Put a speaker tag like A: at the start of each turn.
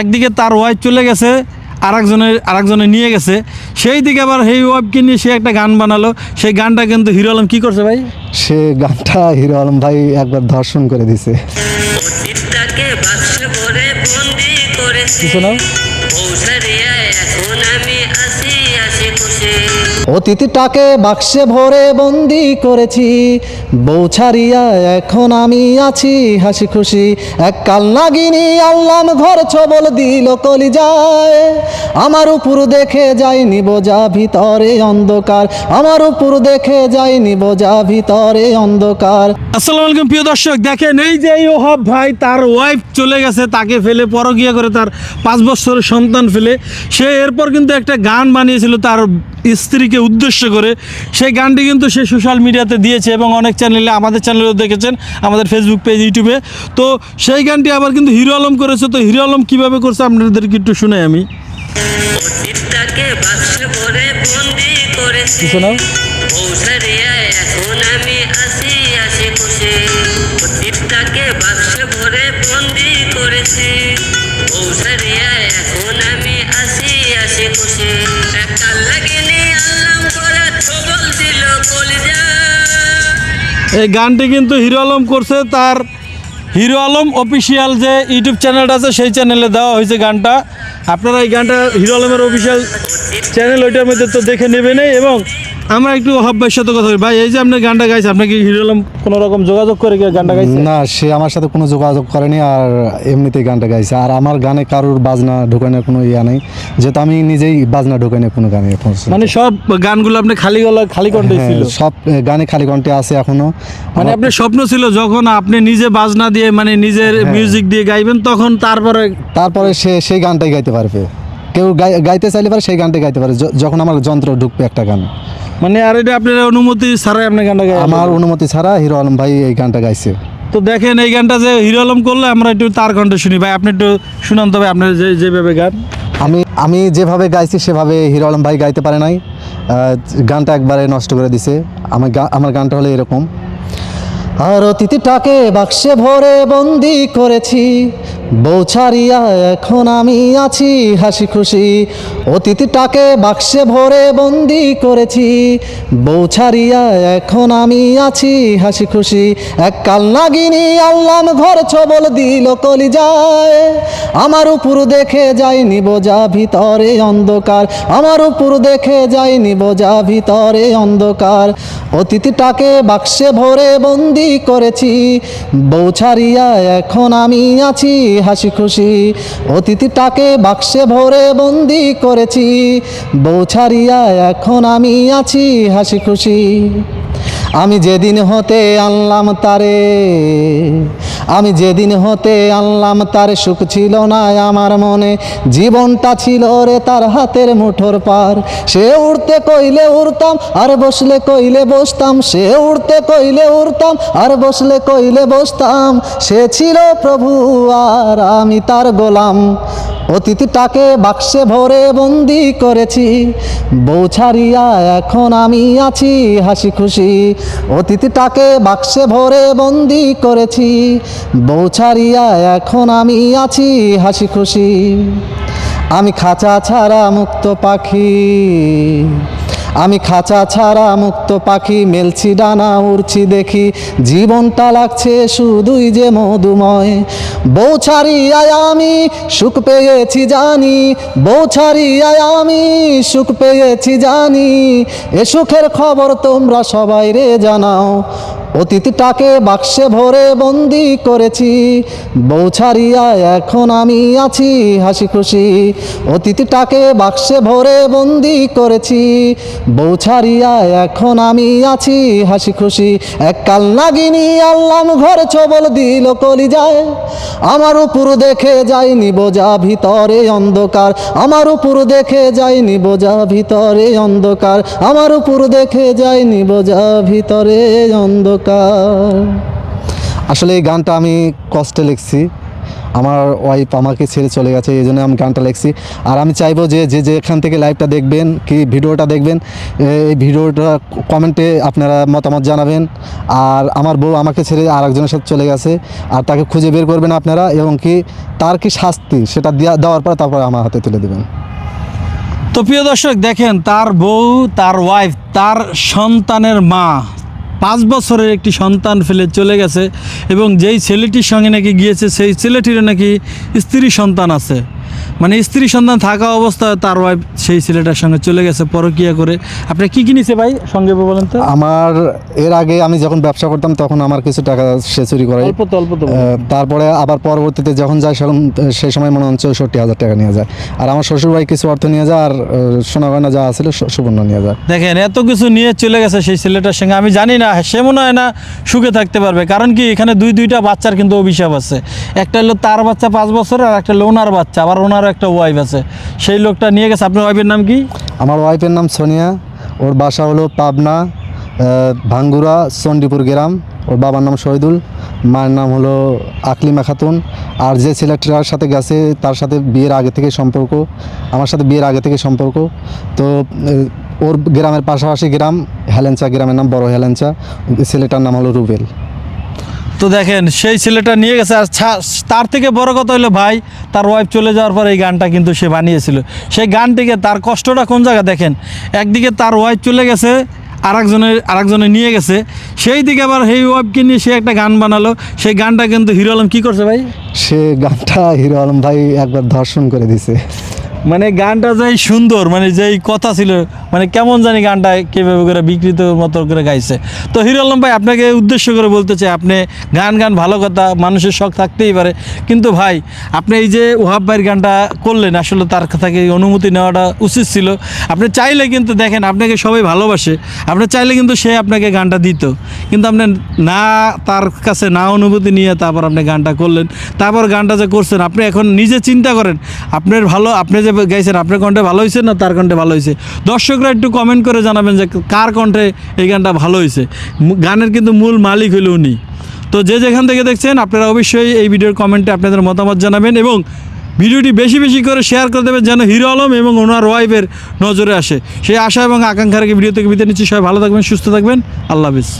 A: একদিকে তার ওয়াইফ চলে গেছে আরেকজনের আরেকজনে নিয়ে গেছে। সেই দিকে আবার সেই ওয়াইফকে নিয়ে সে একটা গান বানালো। সেই গানটা কিন্তু হিরো আলম কী করছে ভাই?
B: সে গানটা হিরো আলম ভাই একবার ধর্ষণ করে দিছে।
A: শোনাও?
B: অতীতটাকে বাক্সে ভরে বন্দি করেছি। বউ ছাড়িয়া এখন আমি আছি হাসি খুশি। এক কাল নাগিনী আল্লাম ঘর ছবল দিল কলি যায় আমার উপর দেখে যায়নি বোঝা ভিতরে অন্ধকার। আমার উপর দেখে যায়নি বোঝা ভিতরে অন্ধকার।
A: আসসালামু আলাইকুম, প্রিয় দর্শক, দেখেন এই যে ওহাব ভাই, তার ওয়াইফ চলে গেছে, তাকে ফেলে, পরকিয়া করে তার পাঁচ বছরের সন্তান ফেলে। সে এরপর কিন্তু একটা গান বানিয়েছিল, তার স্ত্রীকে উদ্দেশ্য করে সেই গানটি কিন্তু সে সোশ্যাল মিডিয়াতে দিয়েছে এবং অনেক চ্যানেলে আমাদের চ্যানেলেও দেখেছেন আমাদের ফেসবুক পেজ ইউটিউবে তো সেই গানটি আবার কিন্তু হিরো আলম করেছে তো হিরো আলম কীভাবে করছে আপনাদেরকে একটু শুনাই আমি। শোনাও?
C: ভরে বন্দি করেছি।
A: এই গানটি কিন্তু হিরো আলম করছে, তার হিরো আলম অফিসিয়াল যে ইউটিউব চ্যানেলটা আছে, সেই চ্যানেলে দেওয়া হয়েছে গানটা। আপনারা এই গানটা হিরো আলমের অফিসিয়াল চ্যানেল, ওইটার মধ্যে তো দেখে নেবেনই এবং আমরা একটু হব্বের সাথে কথা বলি। ভাই এই যে আপনি গানটা গাইছে আপনি কি হিরো আলম কোনো রকম যোগাযোগ করে কি গানটা গাইছে
B: না সে আমার সাথে কোনো যোগাযোগ করেনি আর এমনিতেই গানটা গাইছে। আর আমার গানে কারোর বাজনা ঢোকানোর কোনো ইয়া নেই। যেহেতু আমি নিজেই বাজনা ঢোকানি কোনো গানে
A: মানে সব গানগুলো আপনি খালি গলা খালি কণ্ঠে
B: হ্যাঁ,
A: ছিল?
B: সব গানে খালি কণ্ঠে আছে এখনও।
A: মানে আপনার স্বপ্ন ছিল যখন আপনি নিজে বাজনা দিয়ে মানে নিজের
B: হ্যাঁ।
A: মিউজিক দিয়ে গাইবেন তখন তারপরে
B: তারপরে সে সেই গানটাই গাইতে পারবে। কেউ গাই- গাইতে চাইলে পারে সেই গানটাই গাইতে পারে যখন আমার যন্ত্র ঢুকবে একটা গান।
A: মানে আর এটা আপনার অনুমতি ছাড়াই আপনি গানটা গাই
B: আমার অনুমতি ছাড়া হিরো আলম ভাই এই গানটা গাইছে।
A: তো দেখেন এই গানটা যে হিরো আলম করলে আমরা একটু তার কণ্ঠে শুনি। ভাই আপনি একটু শুনান তবে আপনার যে যেভাবে গান।
B: আমি আমি যেভাবে গাইছি সেভাবে হিরো আলম ভাই গাইতে পারে নাই। গানটা একবারে নষ্ট করে দিছে। আমার আমার গানটা হলো এরকম। আর অতিথিটাকে বাক্সে ভরে বন্দি করেছি। বউ ছাড়িয়া এখন আমি আছি হাসি খুশি। অতিথিটাকে বাক্সে ভরে বন্দি করেছি। বউ ছাড়িয়া এখন আমি আছি হাসি খুশি। এক কাল নাগিনী আল্লাম ঘর ছবল দিল কলি যায় আমার উপর দেখে যায়নি বোঝা ভিতরে অন্ধকার। আমার উপর দেখে যায়নি বোঝা ভিতরে অন্ধকার। অতিথিটাকে বাক্সে ভরে বন্দি করেছি। বউ ছাড়িয়া এখন আমি আছি হাসি খুশি। অতিথিটাকে বাক্সে ভরে বন্দি করেছি। বউ ছাড়িয়া এখন আমি আছি হাসি খুশি। আমি যেদিন হতে আনলাম তারে আমি যেদিন হতে আনলাম, তার সুখ ছিল না আমার মনে। জীবনটা ছিল রে তার হাতের মুঠোর পার। সে উড়তে কইলে উড়তাম, আর বসলে কইলে বসতাম। সে উড়তে কইলে উড়তাম, আর বসলে কইলে বসতাম। সে ছিল প্রভু, আর আমি তার গোলাম। অতিথিটাকে বাক্সে ভরে বন্দি করেছি। বউ ছাড়িয়া এখন আমি আছি হাসি খুশি। অতিথিটাকে বাক্সে ভরে বন্দি করেছি। বউ ছাড়িয়া এখন আমি আছি হাসি খুশি। আমি খাঁচা ছাড়া মুক্ত পাখি। আমি খাঁচা ছাড়া মুক্ত পাখি, মেলছি ডানা, উড়ছি দেখি। জীবনটা লাগছে শুধুই যে মধুময়। আয়ামি আমি সুখ পেয়েছি জানি আয়ামি আমি সুখ পেয়েছি জানি। এ সুখের খবর তোমরা সবাই রে জানাও। অতীতটাকে বাক্সে ভরে বন্দি করেছি। বউ ছাড়িয়া এখন আমি আছি হাসি খুশি। অতীতটাকে বাক্সে ভরে বন্দি করেছি। বউ ছাড়িয়া এখন আমি আছি হাসি খুশি। এক কাল নাগিনী আল্লাম ঘরে ছবল দিল কলি যায় আমার উপর দেখে যায়নি বোঝা ভিতরে অন্ধকার। আমার উপর দেখে যায়নি বোঝা ভিতরে অন্ধকার। আমার উপর দেখে যায়নি বোঝা ভিতরে অন্ধকার। আসলে এই গানটা আমি কষ্টে লিখছি। আমার ওয়াইফ আমাকে ছেড়ে চলে গেছে, এই জন্য আমি গানটা লিখছি। আর আমি চাইব যে যে যেখান থেকে লাইভটা দেখবেন, কি ভিডিওটা দেখবেন এই ভিডিওটা কমেন্টে আপনারা মতামত জানাবেন। আর আমার বউ আমাকে ছেড়ে আরেকজনের সাথে চলে গেছে, আর তাকে খুঁজে বের করবেন আপনারা, এবং কি তার কি শাস্তি, সেটা দেওয়া- দেওয়ার পর তারপরে আমার হাতে তুলে দেবেন।
A: তো প্রিয় দর্শক, দেখেন, তার বউ, তার ওয়াইফ তার সন্তানের মা পাঁচ বছরের একটি সন্তান ফেলে চলে গেছে এবং যেই ছেলেটির সঙ্গে নাকি গিয়েছে সেই ছেলেটিরও নাকি স্ত্রী সন্তান আছে। মানে স্ত্রী সন্তান থাকা অবস্থায় তার ওয়াইফ সেই ছেলেটার সঙ্গে চলে গেছে পরকিয়া করে। আপনি কি কিনেছে ভাই? সঙ্গে বলেন তো।
B: আমার এর আগে আমি যখন ব্যবসা করতাম তখন আমার কিছু টাকা সে চুরি করে
A: অল্প তো অল্প তো
B: তারপরে আবার পরবর্তীতে যখন যায় সেরকম সেই সময় মনে হয় চৌষট্টি হাজার টাকা নিয়ে যায়। আর আমার শ্বশুরবাড়ি কিছু অর্থ নিয়ে যায় আর সোনা গয়না যা আছিল সু- সুবর্ণ নিয়ে যায়।
A: দেখেন এত কিছু নিয়ে চলে গেছে সেই ছেলেটার সঙ্গে। আমি জানি না সে মনে হয় না সুখে থাকতে পারবে। কারণ কি, এখানে দুই দুইটা বাচ্চার কিন্তু অভিশাপ আছে। একটা হলো তার বাচ্চা পাঁচ বছর আর একটা হলো ওনার বাচ্চা। আবার ওনারও একটা ওয়াইফ আছে। সেই লোকটা নিয়ে গেছে। আপনার ওয়াইফের নাম কি?
B: আমার ওয়াইফের নাম সোনিয়া। ওর বাসা হলো পাবনা ভাঙ্গুরা, চণ্ডীপুর গ্রাম। ওর বাবার নাম শহীদুল। মায়ের নাম হলো আকলিমা খাতুন। আর যে ছেলেটার সাথে গেছে, তার সাথে বিয়ের আগে থেকে সম্পর্ক। আমার সাথে বিয়ের আগে থেকে সম্পর্ক। তো ওর গ্রামের পাশাপাশি গ্রাম হেলেঞ্চা গ্রামের নাম বড় হেলেঞ্চা ছেলেটার নাম হলো রুবেল।
A: তো দেখেন সেই ছেলেটা নিয়ে গেছে আর তার থেকে বড় কথা হলো ভাই তার ওয়াইফ চলে যাওয়ার পর এই গানটা কিন্তু সে বানিয়েছিল। সেই গানটিকে তার কষ্টটা কোন জায়গা দেখেন? একদিকে তার ওয়াইফ চলে গেছে আরেকজনের আরেকজনে নিয়ে গেছে। সেই দিকে আবার সেই ওয়াইফকে নিয়ে সে একটা গান বানালো। সেই গানটা কিন্তু হিরো আলম কী করছে ভাই?
B: সে গানটা হিরো আলম ভাই একবার ধর্ষণ করে দিছে।
A: মানে গানটা যেই সুন্দর মানে যেই কথা ছিল মানে কেমন জানি গানটা কীভাবে করে বিকৃত মতো করে গাইছে। তো হিরো আলম ভাই, আপনাকে উদ্দেশ্য করে বলতে চাই, আপনি গান গান ভালো কথা, মানুষের শখ থাকতেই পারে। কিন্তু ভাই, আপনি এই যে ওহাব ভাইয়ের গানটা করলেন, আসলে তার থেকে অনুমতি নেওয়াটা উচিত ছিল। আপনি চাইলে কিন্তু দেখেন, আপনাকে সবাই ভালোবাসে। আপনি চাইলে কিন্তু সে আপনাকে গানটা দিত। কিন্তু আপনি না, তার কাছে না অনুমতি নিয়ে তারপর আপনি গানটা করলেন। তারপর গানটা যে করছেন, আপনি এখন নিজে চিন্তা করেন, আপনার ভালো, আপনি যে গাইছেন, আপনার কণ্ঠে ভালো হয়েছে না তার কণ্ঠে ভালো হয়েছে দর্শকরা একটু কমেন্ট করে জানাবেন যে কার কণ্ঠে এই গানটা ভালো হয়েছে। গানের কিন্তু মূল মালিক হলো উনি। তো যে যেখান থেকে দেখছেন, আপনারা অবশ্যই এই ভিডিওর কমেন্টে আপনাদের মতামত জানাবেন এবং ভিডিওটি বেশি বেশি করে শেয়ার করে দেবেন যেন হিরো আলম এবং ওনার ওয়াইফের নজরে আসে। সেই আশা এবং আকাঙ্ক্ষার ভিডিও থেকে বিদায় নিচ্ছি। সবাই ভালো থাকবেন, সুস্থ থাকবেন। আল্লাহ হাফিজ।